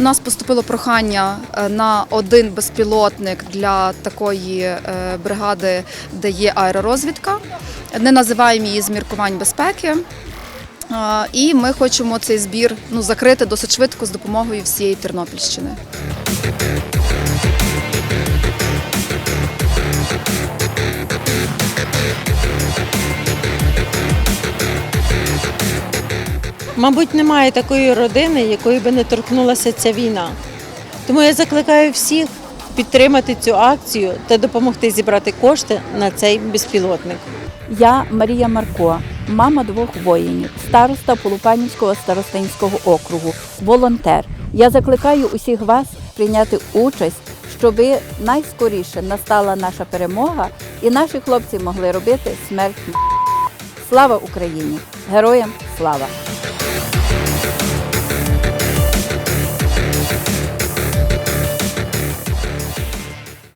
нас поступило прохання е, на один безпілотник для такої е, бригади, де є аеророзвідка. Не називаємо її з міркувань безпеки. Е, І ми хочемо цей збір ну, закрити досить швидко з допомогою всієї Тернопільщини. Мабуть, немає такої родини, якої би не торкнулася ця війна. Тому я закликаю всіх підтримати цю акцію та допомогти зібрати кошти на цей безпілотник. Я Марія Марко, мама двох воїнів, староста Полупанівського старостинського округу, волонтер. Я закликаю усіх вас прийняти участь, щоб найскоріше настала наша перемога і наші хлопці могли робити смерть. Слава Україні! Героям слава!